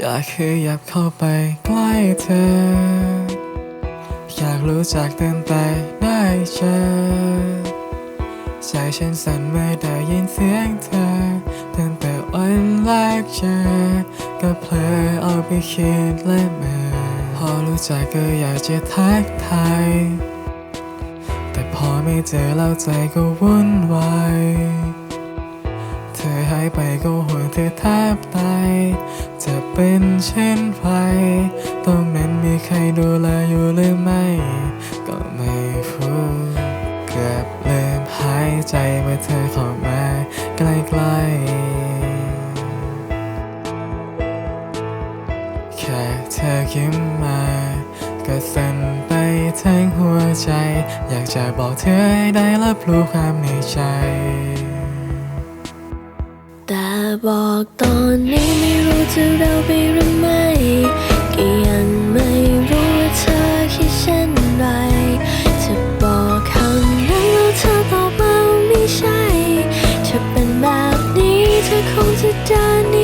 อยากขยับเข้าไปใกล้เธอ อยากรู้จักเตือนแต่ได้เจอ ใจฉันสั่นเมื่อได้ยินเสียงเธอ ตั้งแต่วันแรกเจอ ก็เพลอเอาไปคิดและเมื่อพอรู้จักก็อยากจะทักทายแต่พอไม่เจอแล้วใจก็วุ่นวายายไปก็ห่วเธอแทบตาย จะเป็นเช่นไรตรงนั้นมีใครดูแลอยู่หรือไม่ ก็ไม่รู้เกือบลืมหายใจเมื่อเธอเข้ามาใกล้ๆ แค่เธอยิ้มมาก็สั่นไปทั้งหัวใจ อยากจะบอกเธอให้ได้รับรู้ความในใจ บอกตอนนี้ไม่รู้จะเราไปหรือไม่ก็ยังไม่รู้ว่าเธอคิดเช่นไร จะบอกคำนั้นแล้วเธอตอบมาว่าไม่ใช่จะเป็นแบบนี้เธอคงจะเจอนหนี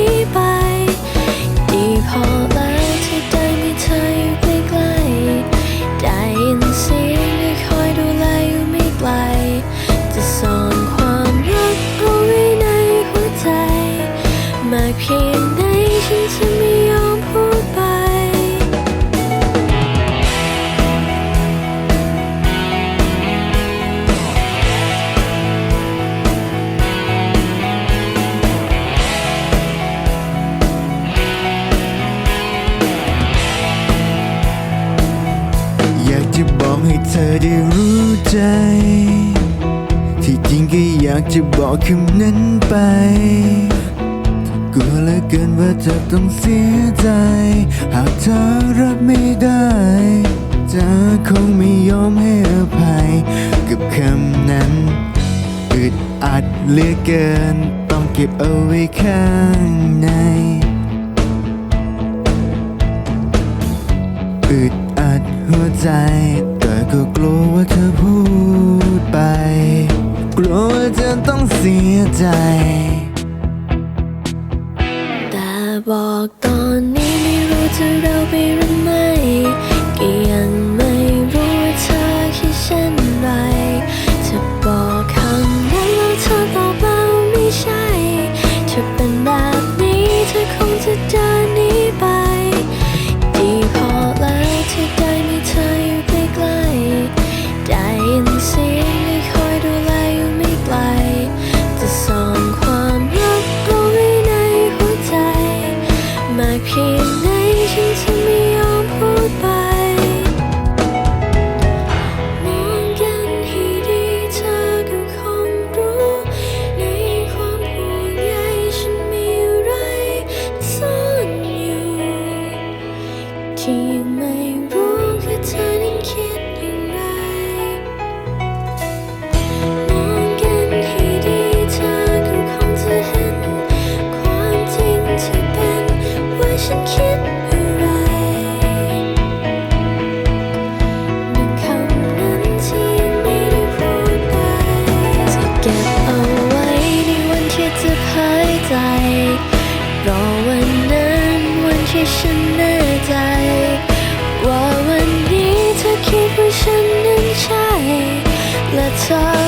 อกให้เธอได้รู้ใจ ที่จริงก็อยากจะบอกคำนั้นไปกลัวเหลือเกินว่าเธอต้องเสียใจ หากเธอรับไม่ได้เธอคงไม่ยอมให้อภัย กับคำนั้นอึดอัดเหลือเกิน ต้องเก็บเอาไว้ข้างในอึดอัดหัวใจ แต่ก็กลัวว่าเธอพูดไป กลัวว่าเธอต้องเสียใจ แต่บอกตอนนี้ไม่รู้จะเราไปหรือไม่ ๆได้ รอวันนั้นวันที่ฉันแน่ใจ ว่าวันนี้เธอคิดว่าฉันนั้นใช่และเธอ